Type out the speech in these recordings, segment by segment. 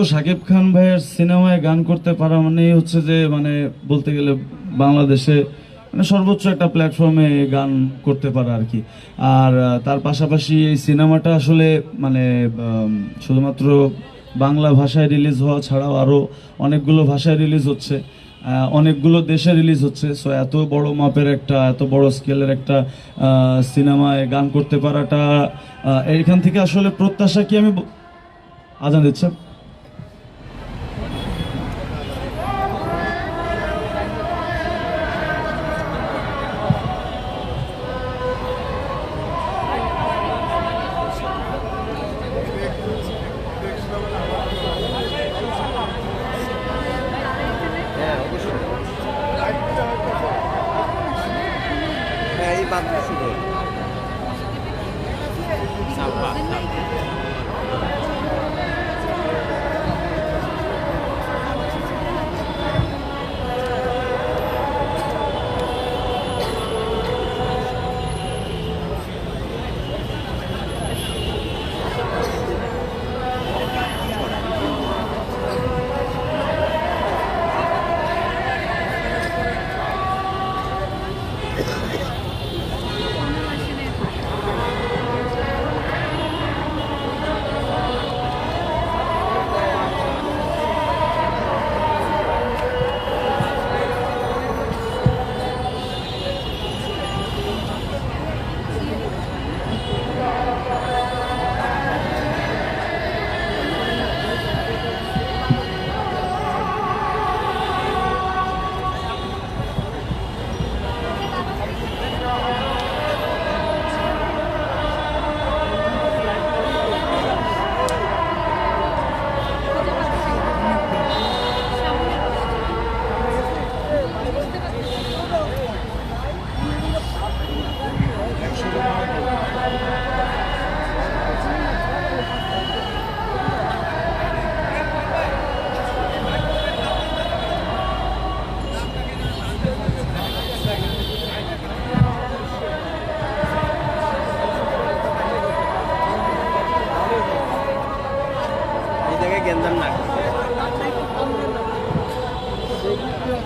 তো শাকিব খান ভাইয়ের সিনেমায় গান করতে পারা মানেই হচ্ছে যে মানে বলতে গেলে বাংলাদেশে মানে সর্বোচ্চ একটা প্ল্যাটফর্মে গান করতে পারা আর কি। আর তার পাশাপাশি এই সিনেমাটা আসলে মানে শুধুমাত্র বাংলা ভাষায় রিলিজ হওয়া ছাড়াও আরও অনেকগুলো ভাষায় রিলিজ হচ্ছে অনেকগুলো দেশে রিলিজ হচ্ছে। সো এত বড় মাপের একটা, এত বড় স্কেলের একটা সিনেমায় গান করতে পারাটা এইখান থেকে আসলে প্রত্যাশা কি আমি আজান দিচ্ছে মাত্র শুরু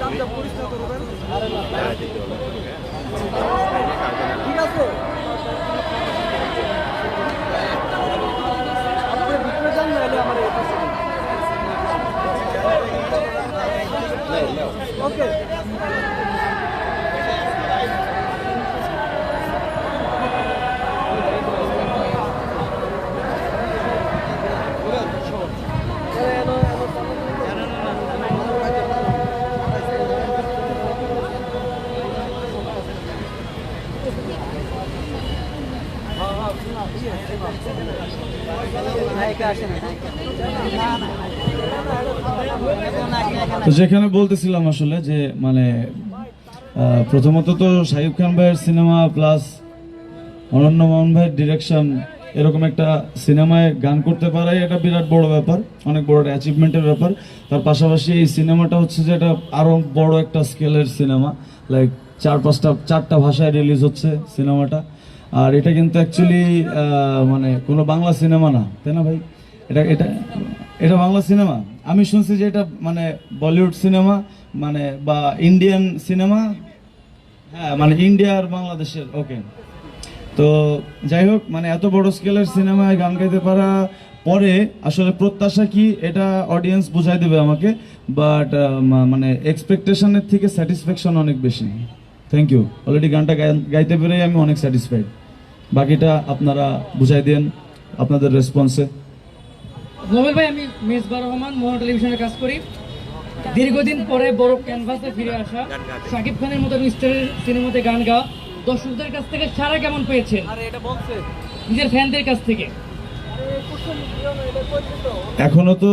দামটা পরিষ্কার করবেন ঠিক আছে? আপনি ভিতরে যান নাহলে আমার ওকে। তো যেখানে বলতেছিলাম আসলে যে মানে প্রথমত তো শাহিব খান ভাইয়ের সিনেমা প্লাস অনন্য মোহন ভাইয়ের ডিরেকশন এরকম একটা সিনেমায় গান করতে পারাই এটা বিরাট বড় ব্যাপার অনেক বড় অ্যাচিভমেন্টের ব্যাপার তার পাশাপাশি এই সিনেমাটা হচ্ছে যে এটা আরও বড় একটা স্কেলের সিনেমা লাইক চার পাঁচটা চারটা ভাষায় রিলিজ হচ্ছে সিনেমাটা আর এটা কিন্তু অ্যাকচুয়ালি মানে কোনো বাংলা সিনেমা না, তাই না ভাই? এটা এটা এটা বাংলা সিনেমা আমি শুনছি যে এটা মানে বলিউড সিনেমা মানে বা ইন্ডিয়ান সিনেমা হ্যাঁ মানে ইন্ডিয়া আর বাংলাদেশের ওকে তো যাই হোক মানে এত বড় স্কেলের সিনেমায় গান গাইতে পারা পরে আসলে প্রত্যাশা কি, এটা অডিয়েন্স বুঝাই দেবে আমাকে। বাট মানে এক্সপেকটেশনের থেকে স্যাটিসফ্যাকশন অনেক বেশি। থ্যাংক ইউ অলরেডি গানটা গাইতে পেরে আমি অনেক স্যাটিসফাইড বাকিটা আপনারা বুঝাই দেন আপনাদের রেসপন্সে নোবেল ভাই আমি মেজবার রহমান মোহন টেলিভিশনে কাজ করি। দীর্ঘদিন পরে বড় ক্যানভাসে ফিরে আসা। শাকিব খানের মতো স্টারের সিনেমাতে গান গাওয়া। দর্শকদের কাছ থেকে সারা কেমন পেয়েছেন নিজের ফ্যানদের কাছ থেকে। এখনও তো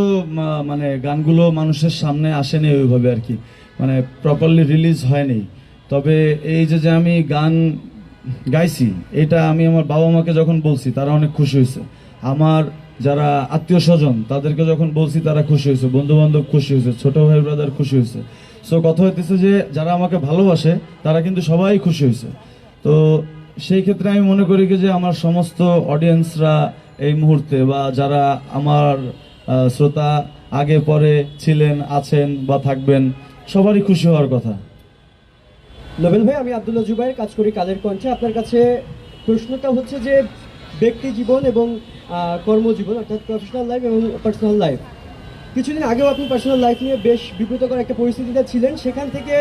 মানে গানগুলো মানুষের সামনে আসেনি ওইভাবে আর কি। মানে প্রপারলি রিলিজ হয়নি। তবে এই যে যে আমি গান গাইছি, এটা আমি আমার বাবা মাকে যখন বলছি, তারা অনেক খুশি হয়েছে। আমার যারা আত্মীয় স্বজন, তাদেরকে যখন বলছি, তারা খুশি হয়েছে বন্ধু বান্ধব খুশি হয়েছে, ছোট ভাই ব্রাদার খুশি হয়েছে। সো কথা হইতেছে যে, যারা আমাকে ভালোবাসে, তারা কিন্তু সবাই খুশি হয়েছে। তো, সেই ক্ষেত্রে আমি মনে করি যে, আমার সমস্ত অডিয়েন্সরা এই মুহূর্তে বা যারা আমার শ্রোতা আগে পরে ছিলেন, আছেন বা থাকবেন, সবারই খুশি হওয়ার কথা। নোবেল ভাই, আমি আব্দুল্লাহ জুবাইর কাজ করি কালের কণ্ঠে। আপনার কাছে প্রশ্নটা হচ্ছে যে, ব্যক্তি জীবন এবং কর্মজীবন, অর্থাৎ প্রফেশনাল লাইফ এবং পার্সোনাল লাইফ কিছুদিন আগেও আপনি পার্সোনাল লাইফ নিয়ে বেশ বিব্রতকর একটা পরিস্থিতিতে ছিলেন। সেখান থেকে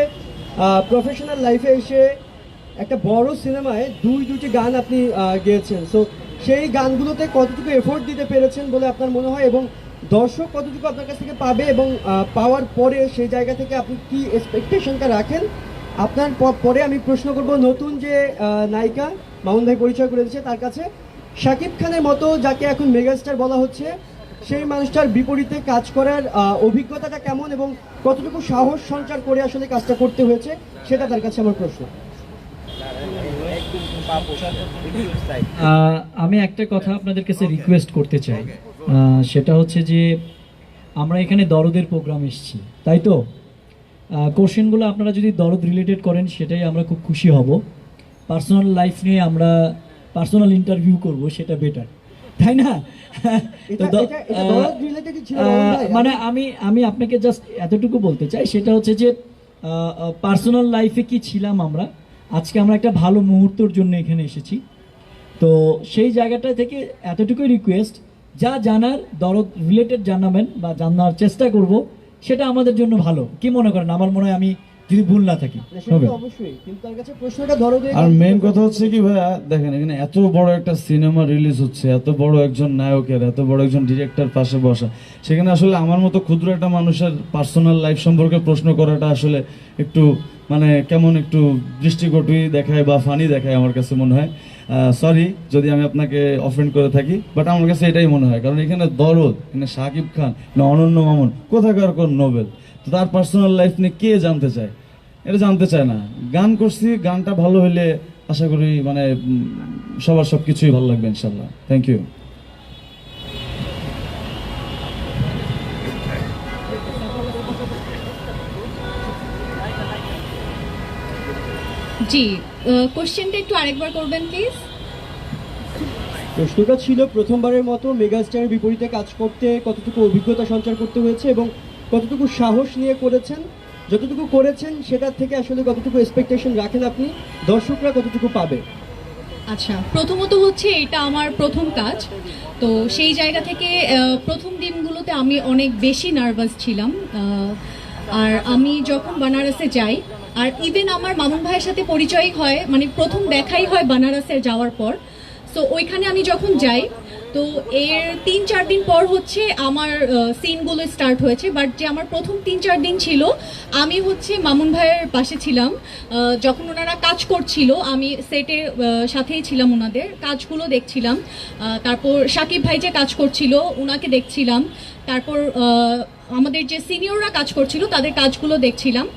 প্রফেশনাল লাইফে এসে একটা বড় সিনেমায় দুই দুটি গান আপনি গেয়েছেন। সো সেই গানগুলোতে কতটুকু এফোর্ট দিতে পেরেছেন বলে আপনার মনে হয় এবং দর্শক কতটুকু আপনার কাছ থেকে পাবে এবং পাওয়ার পরে সেই জায়গা থেকে আপনি কি এক্সপেকটেশনটা রাখেন? আপনার পরে আমি প্রশ্ন করব নতুন যে নায়িকা, মামুন ভাই পরিচয় করে দিচ্ছে তার কাছে। শাকিব খানের মতো যাকে এখন মেগাস্টার বলা হচ্ছে, সেই মানুষটার বিপরীতে কাজ করার অভিজ্ঞতাটা কেমন এবং কতটুকু সাহস সঞ্চার করে আসলে কাজটা করতে হয়েছে, সেটা তার কাছে আমার প্রশ্ন। আমি একটা কথা আপনাদের কাছে রিকোয়েস্ট করতে চাই। সেটা হচ্ছে যে, আমরা এখানে দরদের প্রোগ্রাম এসছি, তাই তো? কোশ্চেনগুলো আপনারা যদি দরদ রিলেটেড করেন সেটাই আমরা খুব খুশি হব। পার্সোনাল লাইফ নিয়ে আমরা পার্সোনাল ইন্টারভিউ করব সেটা বেটার তাই না। মানে আমি আমি আপনাকে জাস্ট এতটুকু বলতে চাই সেটা হচ্ছে যে পার্সোনাল লাইফে কি ছিলাম আমরা? আজকে আমরা একটা ভালো মুহূর্তের জন্য এখানে এসেছি। তো সেই জায়গাটা থেকে এতটুকুই রিকোয়েস্ট যা জানার দরদ রিলেটেড জানাবেন বা জানার চেষ্টা করব সেটা আমাদের জন্য ভালো। কি মনে করেন? আমার মনে হয় আমি যদি ভুল না থাকি না, সেটা হবে। তো অবশ্যই। কিন্তু তার কাছে প্রশ্নটা দরদে আর মেন কথা হচ্ছে কি ভাইয়া দেখেন এখানে এত বড় একটা সিনেমা রিলিজ হচ্ছে এত বড় একজন নায়কের এত বড় একজন ডিরেক্টর পাশে বসা সেখানে আসলে আমার মতো ক্ষুদ্র একটা মানুষের পার্সোনাল লাইফ সম্পর্কে প্রশ্ন করাটা আসলে একটু মানে কেমন একটু দৃষ্টিকটুই দেখায় বা ফানি দেখায় আমার কাছে মনে হয়। সরি যদি আমি আপনাকে অফেন্ড করে থাকি বাট আমার কাছে এটাই মনে হয়। কারণ এখানে দরদ, এখানে শাকিব খান, না অনন্য মামুন, কোথাকার কোন নোবেল? তো তার পার্সোনাল লাইফ নিয়ে কে জানতে চায়? এটা জানতে চায় না। গান করছি, গানটা ভালো হলে আশা করি মানে সবার সব কিছুই ভালো লাগবে ইনশাল্লাহ। থ্যাংক ইউ জি কোশ্চেনটা একটু আরেকবার করবেন প্লিজ প্রশ্নটা ছিল প্রথমবারের মতো মেগাস্টারের বিপরীতে কাজ করতে কতটুকু অভিজ্ঞতা সঞ্চার করতে হয়েছে এবং কতটুকু সাহস নিয়ে করেছেন? যতটুকু করেছেন সেটার থেকে আসলে কতটুকু এক্সপেকটেশন রাখেন আপনি? দর্শকরা কতটুকু পাবে? আচ্ছা প্রথমত হচ্ছে এটা আমার প্রথম কাজ। তো সেই জায়গা থেকে প্রথম দিনগুলোতে আমি অনেক বেশি নার্ভাস ছিলাম। আর আমি যখন বানারসে যাই আর ইভেন আমার মামুন ভাইয়ের সাথে পরিচয় হয় মানে প্রথম দেখাই হয় বানারসে যাওয়ার পর। সো ওইখানে আমি যখন যাই, তো এর তিন চার দিন পর হচ্ছে আমার সিনগুলো স্টার্ট হয়েছে। বাট যে আমার প্রথম তিন চার দিন ছিল, আমি হচ্ছে মামুন ভাইয়ের পাশে ছিলাম। যখন ওনারা কাজ করছিল, আমি সেটের সাথেই ছিলাম ওনাদের। কাজগুলো দেখছিলাম। তারপর সাকিব ভাই যে কাজ করছিল ওনাকে দেখছিলাম। তারপর আমাদের যে সিনিয়ররা কাজ করছিল, তাদের কাজগুলো দেখছিলাম।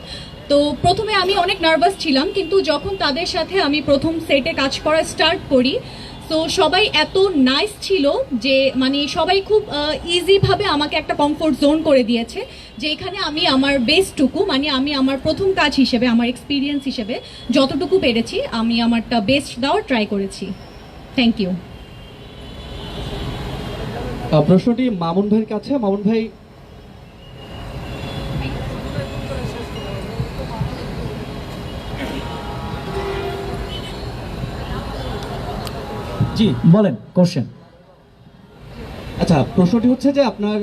তো প্রথমে আমি অনেক নার্ভাস ছিলাম, কিন্তু যখন তাদের সাথে আমি প্রথম সেটে কাজ করা স্টার্ট করি, তো সবাই এত নাইস ছিল যে মানে সবাই খুব ইজিভাবে আমাকে একটা কমফোর্ট জোন করে দিয়েছে, যে এখানে আমি আমার বেস্টটুকু মানে আমি আমার প্রথম কাজ হিসেবে, আমার এক্সপিরিয়েন্স হিসেবে যতটুকু পেরেছি, আমি আমারটা বেস্ট দেওয়ার ট্রাই করেছি। থ্যাংক ইউ প্রশ্নটি মামুন ভাইয়ের কাছে। মামুন ভাই জি বলেন কোশ্চেন আচ্ছা প্রশ্নটি হচ্ছে যে আপনার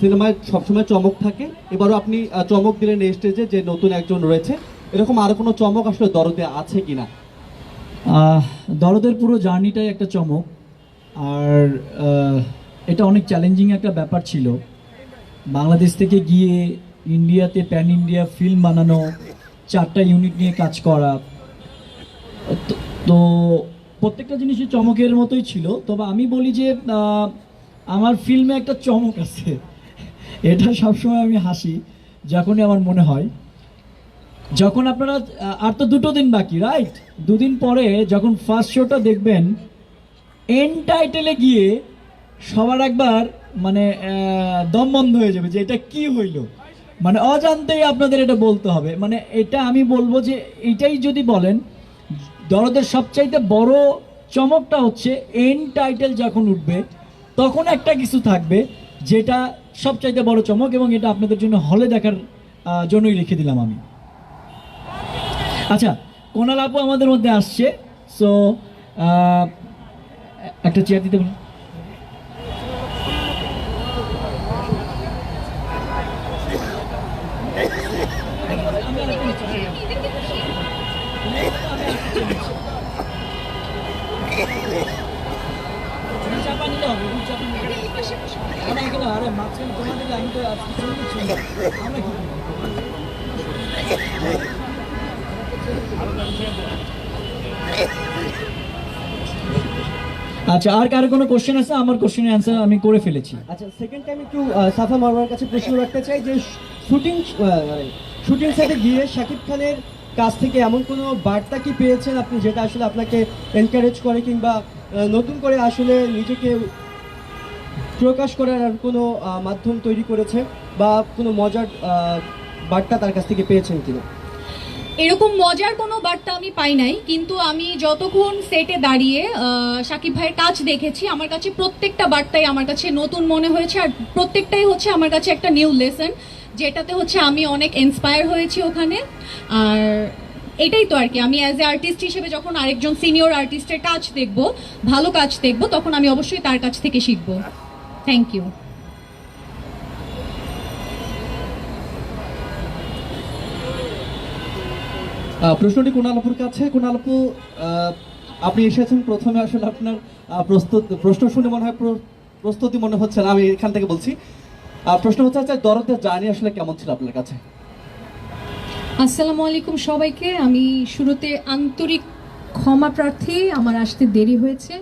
সিনেমায় সবসময় চমক থাকে। এবারও আপনি চমক দিলেন এই স্টেজে যে নতুন একজন রয়েছে। এরকম আরও কোনো চমক আসলে দরদে আছে কিনা? আহ, দরদের পুরো জার্নিটাই একটা চমক। আর এটা অনেক চ্যালেঞ্জিং একটা ব্যাপার ছিল। বাংলাদেশ থেকে গিয়ে ইন্ডিয়াতে প্যান ইন্ডিয়া ফিল্ম বানানো চারটা ইউনিট নিয়ে কাজ করা। তো প্রত্যেকটা জিনিসই চমকের মতোই ছিল। তবে আমি বলি যে আমার ফিল্মে একটা চমক আছে। এটা সবসময় আমি হাসি, যখনই আমার মনে হয়। যখন আপনারা আর তো দুটো দিন বাকি রাইট দুদিন পরে যখন ফার্স্ট শোটা দেখবেন এন টাইটেলে গিয়ে সবার একবার মানে দম বন্ধ হয়ে যাবে যে, এটা কি হইল? মানে অজান্তেই আপনাদের এটা বলতে হবে। মানে এটা আমি বলব যে, এটাই যদি বলেন দরদের সবচাইতে বড় চমকটা হচ্ছে এন টাইটেল যখন উঠবে, তখন একটা কিছু থাকবে যেটা সবচাইতে বড় চমক এবং এটা আপনাদের জন্য হলে দেখার জন্যই লিখে দিলাম আমি। আচ্ছা কোনাল আপু আমাদের মধ্যে আসছে সো একটা চেয়ার দিতে বলুন। আচ্ছা আর কারও কোনো কোশ্চেন আছে? আমার কোশ্চেনের অ্যান্সার আমি করে ফেলেছি। আচ্ছা সেকেন্ড টাইম একটু সাফা মারওয়ার কাছে প্রশ্ন রাখতে চাই যে, শুটিং শুটিং সেটে গিয়ে শাকিব খানের কাছ থেকে এমন কোনো বার্তা কি পেয়েছেন আপনি যেটা আসলে আপনাকে এনকারেজ করে কিংবা নতুন করে আসলে নিজেকে প্রকাশ করার আর কোনো মাধ্যম তৈরি করেছে বা কোনো মজার বার্তা তার কাছ থেকে পেয়েছেন কিনা? এরকম মজার কোনো বার্তা আমি পাই নাই, কিন্তু আমি যতক্ষণ সেটে দাঁড়িয়ে সাকিব ভাইয়ের কাজ দেখেছি, আমার কাছে প্রত্যেকটা বার্তাই আমার কাছে নতুন মনে হয়েছে আর প্রত্যেকটাই হচ্ছে আমার কাছে একটা নিউ লেসন যেটাতে হচ্ছে আমি অনেক ইন্সপায়ার হয়েছি ওখানে। আর এটাই তো আর কি, আমি অ্যাজ এ আর্টিস্ট হিসেবে যখন আরেকজন সিনিয়র আর্টিস্টের কাজ দেখব, ভালো কাজ দেখব, তখন আমি অবশ্যই তার কাছ থেকে শিখব। থ্যাংক ইউ প্রশ্নটি কুণালপুর কাছে। কুণালপু আপনি এসেছেন প্রথমে আসলে আপনার প্রস্তুত প্রশ্ন শুনে মনে হয় প্র- প্রস্তুতি মনে হচ্ছে না আমি এখান থেকে বলছি। প্রশ্ন হচ্ছে যে দরদের জার্নি আসলে কেমন ছিল আপনার কাছে? আসসালামু আলাইকুম সবাইকে। আমি শুরুতে আন্তরিক ক্ষমা প্রার্থী আমার আসতে দেরি হয়েছে।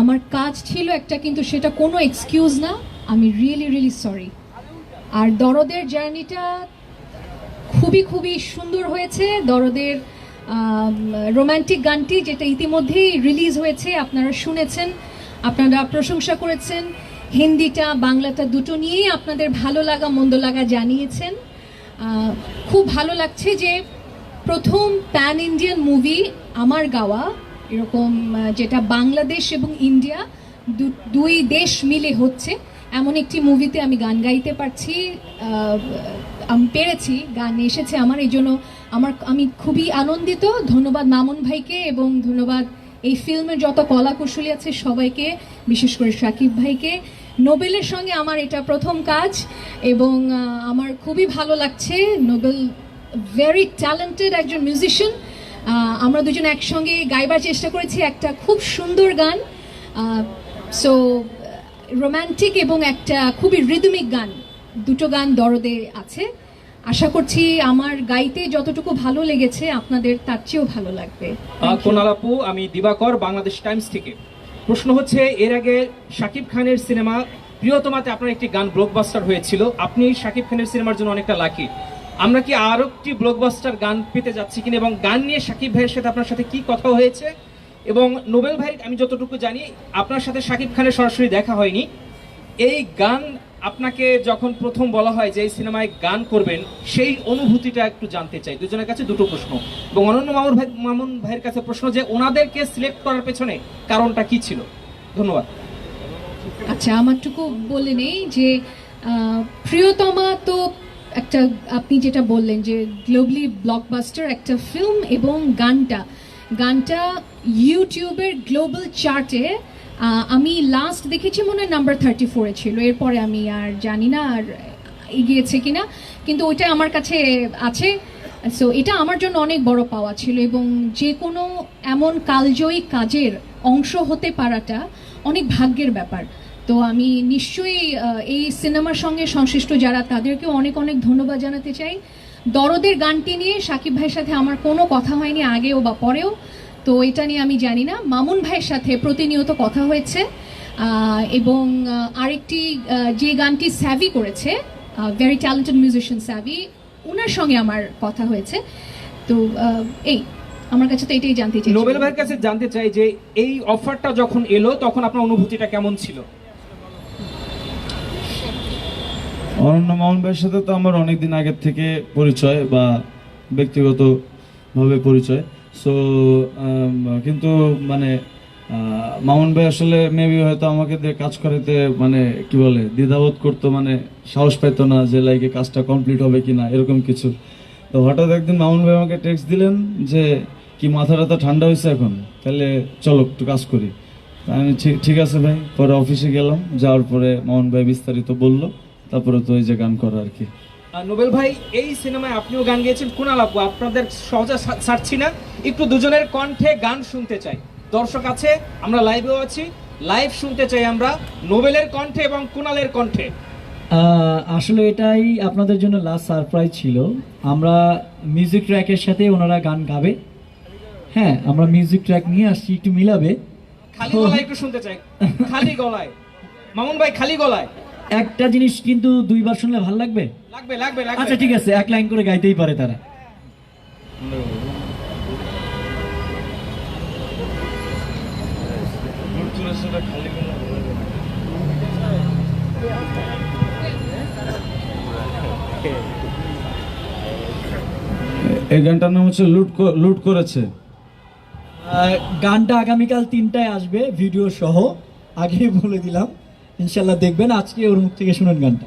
আমার কাজ ছিল একটা, কিন্তু সেটা কোনো এক্সকিউজ না। আমি রিয়েলি রিয়েলি সরি আর দরদের জার্নিটা খুবই খুবই সুন্দর হয়েছে। দরদের রোমান্টিক গানটি যেটা ইতিমধ্যেই রিলিজ হয়েছে, আপনারা শুনেছেন, আপনারা প্রশংসা করেছেন। হিন্দিটা, বাংলাটা দুটো নিয়েই আপনাদের ভালো লাগা, মন্দ লাগা জানিয়েছেন। খুব ভালো লাগছে যে প্রথম প্যান ইন্ডিয়ান মুভি আমার গাওয়া এরকম যেটা বাংলাদেশ এবং ইন্ডিয়া দুই দেশ মিলে হচ্ছে, এমন একটি মুভিতে আমি গান গাইতে পারছি আমি পেরেছি, গান এসেছে আমার, এই জন্য আমার, আমি খুবই আনন্দিত। ধন্যবাদ মামুন ভাইকে এবং ধন্যবাদ এই ফিল্মের যত কলা কুশলী আছে সবাইকে, বিশেষ করে সাকিব ভাইকে। নোবেলের সঙ্গে আমার এটা প্রথম কাজ এবং আমার খুবই ভালো লাগছে। নোবেল ভেরি ট্যালেন্টেড একজন মিউজিশিয়ান আমরা দুজন একসঙ্গে গাইবার চেষ্টা করেছি একটা খুব সুন্দর গান সো রোমান্টিক এবং একটা খুবই রিদমিক গান। দুটো গান দরদে আছে। আশা করছি আমার গাইতে যতটুকু ভালো লেগেছে, আপনাদের তার চেয়েও ভালো লাগবে. কোনাল আপু আমি দিবাকর, বাংলাদেশ টাইমস থেকে। প্রশ্ন হচ্ছে, এর আগে শাকিব খানের সিনেমা, প্রিয়তমাতে আপনার একটি গান ব্লকবাস্টার হয়েছিল। আপনি শাকিব খানের সিনেমার জন্য অনেকটা লাকি আমরা কি আরও একটি ব্লকবাস্টার গান পেতে যাচ্ছি কিনা এবং গান নিয়ে সাকিব ভাইয়ের সাথে আপনার সাথে কি কথা হয়েছে? এবং নোবেল ভাই আমি যতটুকু জানি, আপনার সাথে সাকিব খানের সরাসরি দেখা হয়নি। এই গান আপনাকে যখন প্রথম বলা হয় যে এই সিনেমায় গান করবেন, সেই অনুভূতিটা একটু জানতে চাই। দুজনের কাছে দুটো প্রশ্ন। এবং অনন্য মামুন ভাই, মামুন ভাইয়ের কাছে প্রশ্ন যে ওনাদেরকে সিলেক্ট করার পেছনে কারণটা কি ছিল? ধন্যবাদ। আচ্ছা আমারটুকু বলে নেই যে প্রিয়তমা তো একটা, আপনি যেটা বললেন যে গ্লোবালি ব্লকবাস্টার একটা ফিল্ম এবং গানটা। গানটা ইউটিউবের গ্লোবাল চার্টে আমি লাস্ট দেখেছি মনে হয় নাম্বার থার্টি ফোরে ছিল। এরপরে আমি আর জানি না আর এগিয়েছে কিনা, কিন্তু ওইটা আমার কাছে আছে। সো এটা আমার জন্য অনেক বড় পাওয়া ছিল এবং যে কোনো এমন কালজয়ী কাজের অংশ হতে পারাটা অনেক ভাগ্যের ব্যাপার। তো আমি নিশ্চয়ই এই সিনেমার সঙ্গে সংশ্লিষ্ট যারা, তাদেরকেও অনেক অনেক ধন্যবাদ জানাতে চাই। দরদের গানটি নিয়ে সাকিব ভাইয়ের সাথে আমার কোনো কথা হয়নি আগেও বা পরেও, তো এটা নিয়ে আমি জানি না। মামুন ভাইয়ের সাথে প্রতিনিয়ত কথা হয়েছে এবং আরেকটি যে গানটি স্যাভি করেছে ভেরি ট্যালেন্টেড মিউজিশিয়ান স্যাভি ওনার সঙ্গে আমার কথা হয়েছে। তো এই, আমার কাছে তো এটাই জানতে চাই নোবেল ভাইয়ের কাছে জানতে চাই যে, এই অফারটা যখন এলো, তখন আপনার অনুভূতিটা কেমন ছিল? অনন্য মামুন ভাইয়ের সাথে তো আমার অনেক দিন আগের থেকে পরিচয় বা ব্যক্তিগতভাবে পরিচয়। সো কিন্তু মানে মামুন ভাই আসলে মেবি হয়তো আমাকে দিয়ে কাজ করাতে মানে কি বলে, দ্বিধাবোধ করতো মানে সাহস পাইতো না যে লাইকে কাজটা কমপ্লিট হবে কি না এরকম কিছু। তো হঠাৎ একদিন মামুন ভাই আমাকে টেক্সট দিলেন যে, কি মাথা টাথা ঠান্ডা হয়েছে এখন? তাহলে চলো একটু কাজ করি। আমি ঠিক আছে ভাই, পরে অফিসে গেলাম, যাওয়ার পরে মামুন ভাই বিস্তারিত বলল। তারপরে তো ওই যে গান করা আর কি। নোবেল ভাই এই সিনেমায় আপনিও গান গেয়েছেন কুনাল আপু আপনাদের সহজে ছাড়ছি না। একটু দুজনের কণ্ঠে গান শুনতে চাই। দর্শক আছে আমরা লাইভেও আছি। লাইভ শুনতে চাই আমরা নোবেলের কণ্ঠে এবং কুনালের কণ্ঠে। আহ, আসলে এটাই আপনাদের জন্য লাস্ট সারপ্রাইজ ছিল। আমরা মিউজিক ট্র্যাকের সাথে ওনারা গান গাবে। হ্যাঁ আমরা মিউজিক ট্র্যাক নিয়ে আসছি একটু মিলাবে। খালি গলায় একটু শুনতে চাই। খালি গলায়। মামুন ভাই খালি গলায়। একটা জিনিস কিন্তু দুইবার শুনলে ভালো লাগবে? লাগবে লাগবে আচ্ছা ঠিক আছে এক লাইন করে গাইতেই পারে তারা। এই গানটার নাম হচ্ছে লুট লুট করেছে। গানটা আগামীকাল তিনটায় আসবে ভিডিও সহ। আগেই বলে দিলাম। ইনশাল্লাহ দেখবেন, আজকে ওর মুখ থেকে শুনেন গানটা।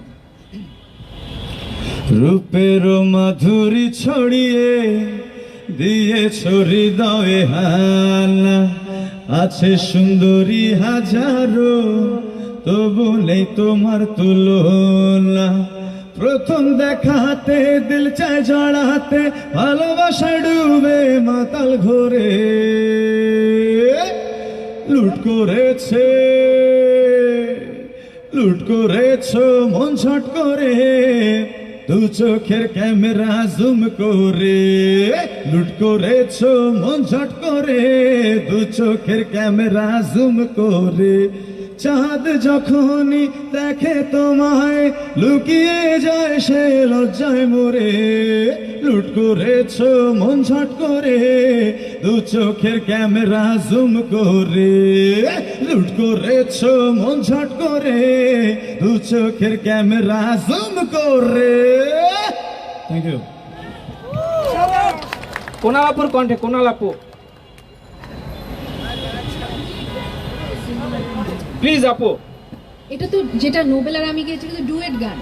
রূপের মাধুরী ছড়িয়ে দিয়ে ছড়ি দাওয়ে হানা। আছে সুন্দরী হাজারো, তবু নেই তোমার তুলনা। প্রথম দেখাতে দিল চায় জড়াতে, ভালোবাসা ডুবে মাতাল ঘরে। লুট করেছে। লুট করেছ, মন ছট করে। দু চোখের ক্যামেরা জুম করে। লুট করেছ, মন ছট করে। দু চোখের ক্যামেরা জুম করে। চাঁদ যখনই দেখে তোমায়, লুকিয়ে যায় সে লজ্জায় মরে। লুট করেছ, মন ছট করে, দু চোখের ক্যামেরা জুম করে। লুট করেছ, মন ছট করে, দু চোখের ক্যামেরা জুম করে। থ্যাংক ইউ কোনাল আপুর কণ্ঠে কোনাল প্লিজ আপু। এটা তো যেটা নোবেল আর আমি গিয়েছি কিন্তু ডুয়েট গান।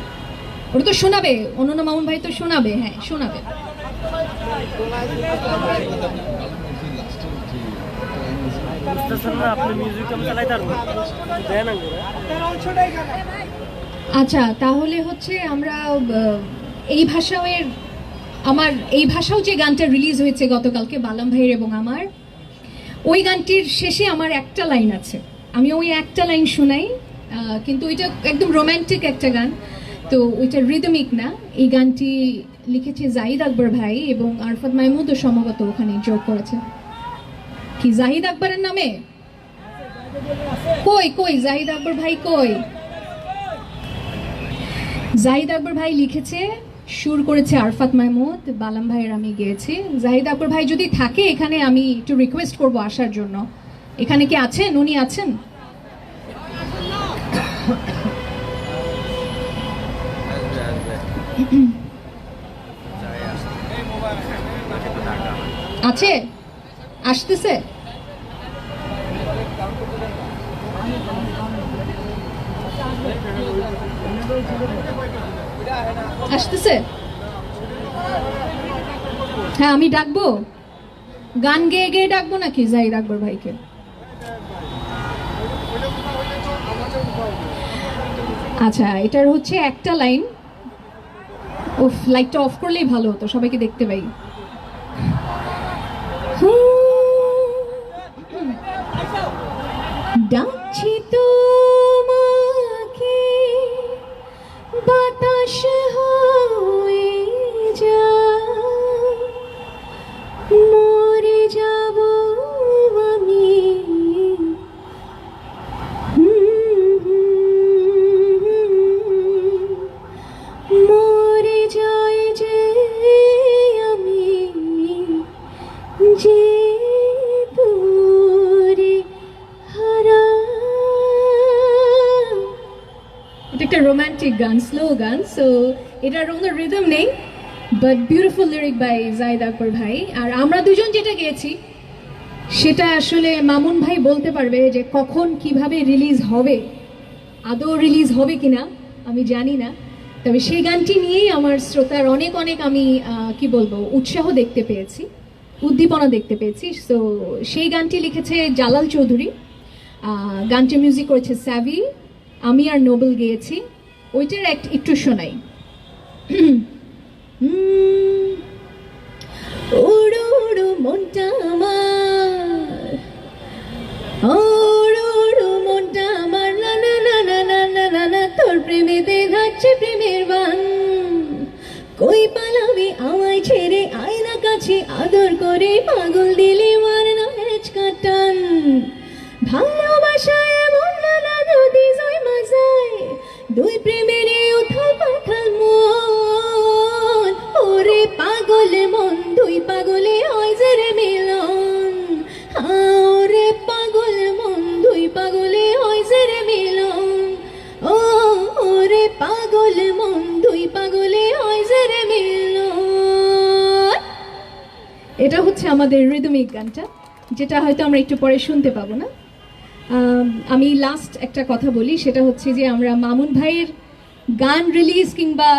ওটা তো শোনাবে, অনন্য মামুন ভাই তো শোনাবে হ্যাঁ শোনাবে। আচ্ছা তাহলে হচ্ছে আমরা এই ভাষাওয়ের, আমার, এই ভাষাও যে গানটা রিলিজ হয়েছে গতকালকে, বালাম ভাইয়ের এবং আমার, ওই গানটির শেষে আমার একটা লাইন আছে। আমি ওই একটা লাইন শোনাই কিন্তু ওইটা একদম রোম্যান্টিক একটা গান। তো ওইটা রিদমিক না। এই গানটি লিখেছে জাহিদ আকবর ভাই এবং আরফাত মাহমুদও সম্ভবত ওখানে যোগ করেছে। কি জাহিদ আকবরের নামে? কই কই, জাহিদ আকবর ভাই কই? জাহিদ আকবর ভাই লিখেছে, সুর করেছে আরফাত মাহমুদ, বালাম ভাইয়ের আমি গিয়েছি। জাহিদ আকবর ভাই যদি থাকে এখানে, আমি একটু রিকোয়েস্ট করব আসার জন্য। এখানে কি আছেন? উনি আছেন? আছে? আসতেছে? আসতেছে? হ্যাঁ আমি ডাকবো। গান গেয়ে গেয়ে ডাকবো নাকি? যাই আকবর ভাইকে। আচ্ছা এটার হচ্ছে একটা লাইন। উফ লাইটটা অফ করলেই ভালো হতো সবাইকে দেখতে পাই। রোমান্টিক গান স্লো গান সো এটার কোনো রিদম নেই but beautiful lyric by Zahid Akbar ভাই। আর আমরা দুজন যেটা গেয়েছি, সেটা আসলে মামুন ভাই বলতে পারবে যে কখন কীভাবে রিলিজ হবে, আদৌ রিলিজ হবে কিনা, আমি জানি না। তবে সেই গানটি নিয়েই আমার শ্রোতার অনেক অনেক আমি কি বলব, উৎসাহ দেখতে পেয়েছি, উদ্দীপনা দেখতে পেয়েছি। সো সেই গানটি লিখেছে জালাল চৌধুরী গানটি মিউজিক করেছে স্যাভি আমি আর নোবেল গেয়েছি। ওইটার এক একটু শোনাই। উড়ু উড়ু মনটা আমার যেটা হয়তো আমরা একটু পরে শুনতে পাবো না। আমি লাস্ট একটা কথা বলি, সেটা হচ্ছে যে আমরা মামুন ভাইয়ের গান রিলিজ কিংবা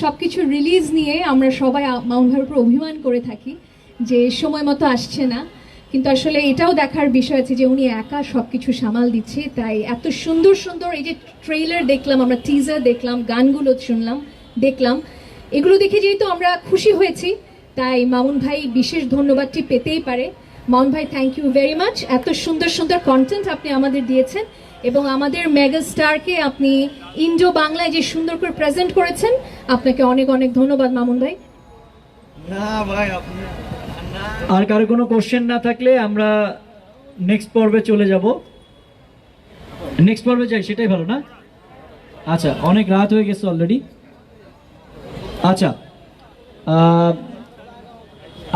সব কিছু রিলিজ নিয়ে আমরা সবাই মামুন ভাইয়ের উপর অভিমান করে থাকি যে সময় মতো আসছে না। কিন্তু আসলে এটাও দেখার বিষয় আছে যে উনি একা সব কিছু সামাল দিচ্ছে, তাই এত সুন্দর সুন্দর এই যে ট্রেলার দেখলাম, আমরা টিজার দেখলাম, গানগুলো শুনলাম, দেখলাম। এগুলো দেখে যেহেতু আমরা খুশি হয়েছি, তাই মামুন ভাই বিশেষ ধন্যবাদটি পেতেই পারে। মামুন ভাই থ্যাংক ইউ ভেরি মাচ এত সুন্দর সুন্দর কন্টেন্ট আপনি আমাদের দিয়েছেন এবং আমাদের মেগা স্টারকে আপনি ইন্ডো বাংলায় যে সুন্দর করে প্রেজেন্ট করেছেন আপনাকে অনেক অনেক ধন্যবাদ মামুন ভাই। না ভাই আপনি আর কারও কোনো কোশ্চেন না থাকলে আমরা নেক্সট পর্বে চলে যাব। নেক্সট পর্বে যাই সেটাই ভালো না? আচ্ছা অনেক রাত হয়ে গেছে অলরেডি আচ্ছা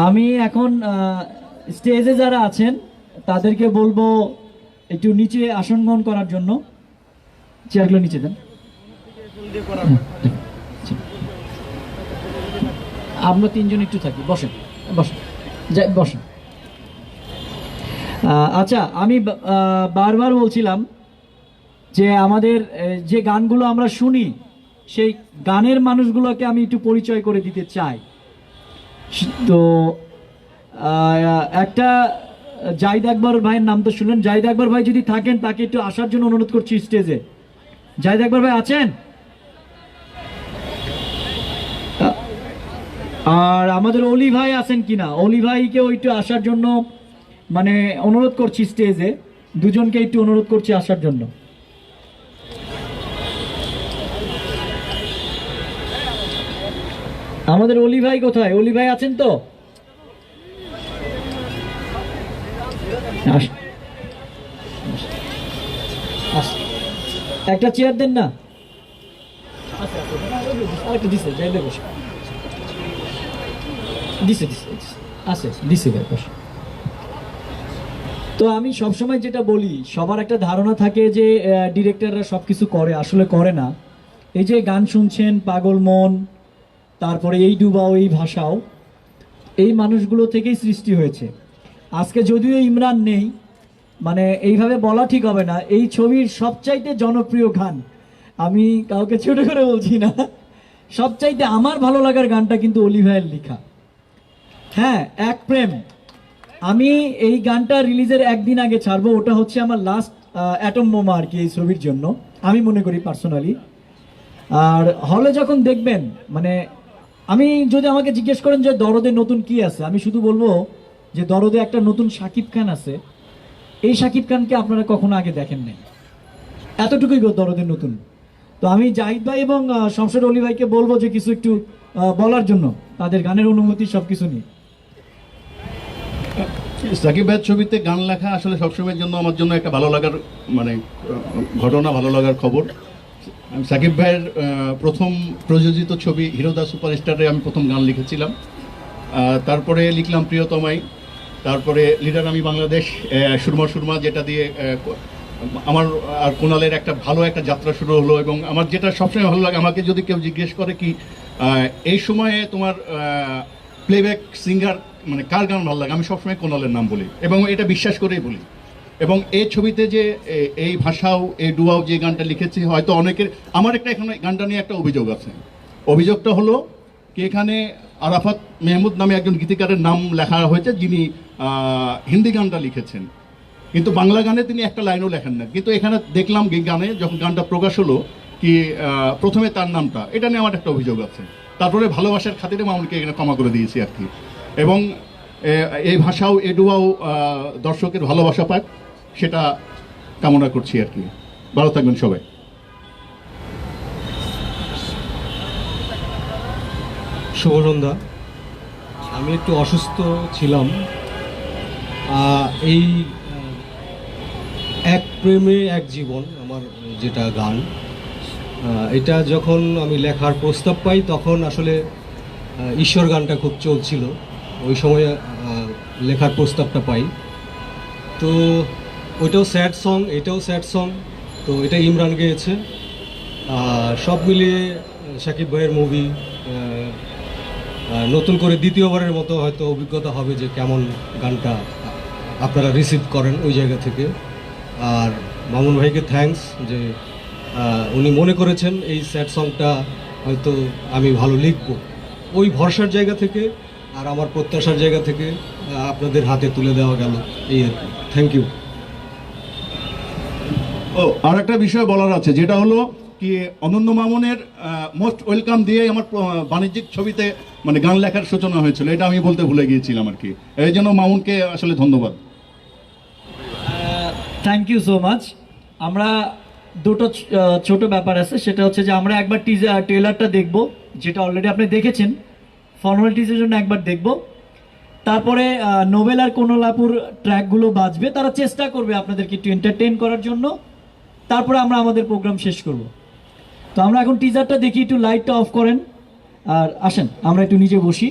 আমি এখন স্টেজে যারা আছেন, তাদেরকে বলব একটু নিচে আসন গ্রহণ করার জন্য। চেয়ারগুলো নিচে দেন। আমরা তিনজন একটু থাকি। বসেন বসেন। যাই, বসেন। আচ্ছা আমি বারবার বলছিলাম যে আমাদের যে গানগুলো আমরা শুনি, সেই গানের মানুষগুলোকে আমি একটু পরিচয় করে দিতে চাই। তো একটা জাহিদ আকবর ভাইয়ের নাম তো শুনলেন। জাহিদ আকবর ভাই যদি থাকেন, তাকে একটু আসার জন্য অনুরোধ করছি স্টেজে। জাহিদ আকবর ভাই আছেন? আর আমাদের অলি ভাই আছেন কিনা? অলি ভাইকেও একটু আসার জন্য মানে অনুরোধ করছি স্টেজে। দুজনকে একটু অনুরোধ করছি আসার জন্য। আমাদের অলি ভাই কোথায়? অলি ভাই আছেন তো? একটা চেয়ার দেন না। তো আমি সবসময় যেটা বলি, সবার একটা ধারণা থাকে যে ডিরেক্টররা সব কিছু করে, আসলে করে না। এই যে গান শুনছেন, পাগল মন, তারপরে এই ডুবাও, এই ভাষাও এই মানুষগুলো থেকেই সৃষ্টি হয়েছে। আজকে যদিও ইমরান নেই মানে এইভাবে বলা ঠিক হবে না। এই ছবির সবচাইতে জনপ্রিয় গান, আমি কাউকে ছোট করে বলছি না, সবচাইতে আমার ভালো লাগার গানটা কিন্তু অলিভাইয়ের লেখা। হ্যাঁ এক প্রেম। আমি এই গানটা রিলিজের একদিন আগে ছাড়বো, ওটা হচ্ছে আমার লাস্ট অ্যাটম বোমা আর কি এই ছবির জন্য, আমি মনে করি পার্সোনালি আর হলে যখন দেখবেন মানে আমি যদি আমাকে জিজ্ঞেস করেন যে দরদে নতুন কি আছে, আমি শুধু বলব যে দরদে একটা নতুন সাকিব খান আছে, এই সাকিব খানকে আপনারা কখনো আগে দেখেন নাই। এতটুকুই গো দরদের নতুন। তো আমি জাহিদ ভাই এবং শমশের অলি ভাইকে বলব যে কিছু একটু বলার জন্য, তাদের গানের অনুমতি সব কিছু নিয়ে। সাকিব ভাইয়ের ছবিতে গান লেখা আসলে সবসময়ের জন্য আমার জন্য একটা ভালো লাগার মানে ঘটনা, ভালো লাগার খবর। সাকিব ভাইয়ের প্রথম প্রযোজিত ছবি হিরোদা সুপারস্টারে আমি প্রথম গান লিখেছিলাম। তারপরে লিখলাম প্রিয়তমাই। তারপরে লিডার, আমি বাংলাদেশ সুরমা সুরমা যেটা দিয়ে আমার আর কুণালের একটা ভালো একটা যাত্রা শুরু হলো এবং আমার যেটা সবসময় ভালো লাগে, আমাকে যদি কেউ জিজ্ঞেস করে কি এই সময়ে তোমার প্লেব্যাক সিঙ্গার মানে কার গান ভালো লাগে? আমি সবসময় কোনালের নাম বলি এবং এটা বিশ্বাস করেই বলি। এবং এই ছবিতে যে এই ভাষাও, এই ডুয়াও যে গানটা লিখেছি, হয়তো অনেকের, আমার একটা এখানে গানটা নিয়ে একটা অভিযোগ আছে। অভিযোগটা হলো কি, এখানে আরাফাত মেহমুদ নামে একজন গীতিকারের নাম লেখা হয়েছে, যিনি হিন্দি গানটা লিখেছেন। কিন্তু বাংলা গানে তিনি একটা লাইনও লেখেন না। কিন্তু এখানে দেখলাম গানে যখন গানটা প্রকাশ হলো, কি প্রথমে তার নামটা, এটা নিয়ে আমার একটা অভিযোগ আছে। তারপরে ভালোবাসার খাতিরে মামুনকে এখানে ক্ষমা করে দিয়েছি আর কি। এবং এই ভাষাও এডুয়াও দর্শকের ভালোবাসা পাক, সেটা কামনা করছি আর কি। ভালো থাকবেন সবাই। শুভ সন্ধ্যা। আমি একটু অসুস্থ ছিলাম। এই এক প্রেমে এক জীবন আমার যেটা গান। এটা যখন আমি লেখার প্রস্তাব পাই তখন আসলে ঈশ্বর গানটা খুব চলছিল। ওই সময়ে লেখার প্রস্তাবটা পাই। তো ওইটাও স্যাড সং, এটাও স্যাড সং। তো এটা ইমরান গেয়েছে। সব মিলিয়ে শাকিব ভাইয়ের মুভি নতুন করে দ্বিতীয়বারের মতো হয়তো অভিজ্ঞতা হবে যে কেমন গানটা আপনারা রিসিভ করেন ওই জায়গা থেকে। আর মামুন ভাইকে থ্যাঙ্কস যে উনি মনে করেছেন এই স্যাড সংটা হয়তো আমি ভালো লিখব। ওই ভরসার জায়গা থেকে আর আমার প্রত্যাশার জায়গা থেকে আপনাদের হাতে তুলে দেওয়া গেল এই আর কি। থ্যাংক ইউ ও আর একটা বিষয় বলার আছে, যেটা হলো কি অনন্য মামুনের মোস্ট ওয়েলকাম দিয়ে আমার বাণিজ্যিক ছবিতে মানে গান লেখার সূচনা হয়েছিল, এটা আমি বলতে ভুলে গিয়েছিলাম আর কি। এই জন্য মামুনকে আসলে ধন্যবাদ। থ্যাংক ইউ সো মাচ আমরা দুটো ছোট ব্যাপার আছে, সেটা হচ্ছে যে আমরা একবার টিজার ট্রেলারটা দেখব, যেটা অলরেডি আপনি দেখেছেন। ফর্মালিটিসের জন্য একবার দেখব। তারপরে নোবেল আর কোনোলাপুর ট্র্যাকগুলো বাজবে, তারা চেষ্টা করবে আপনাদেরকে একটু এন্টারটেইন করার জন্য। তারপরে আমরা আমাদের প্রোগ্রাম শেষ করব। তো আমরা এখন টিজারটা দেখি, একটু লাইটটা অফ করেন। আর আসেন আমরা একটু নিচে বসি।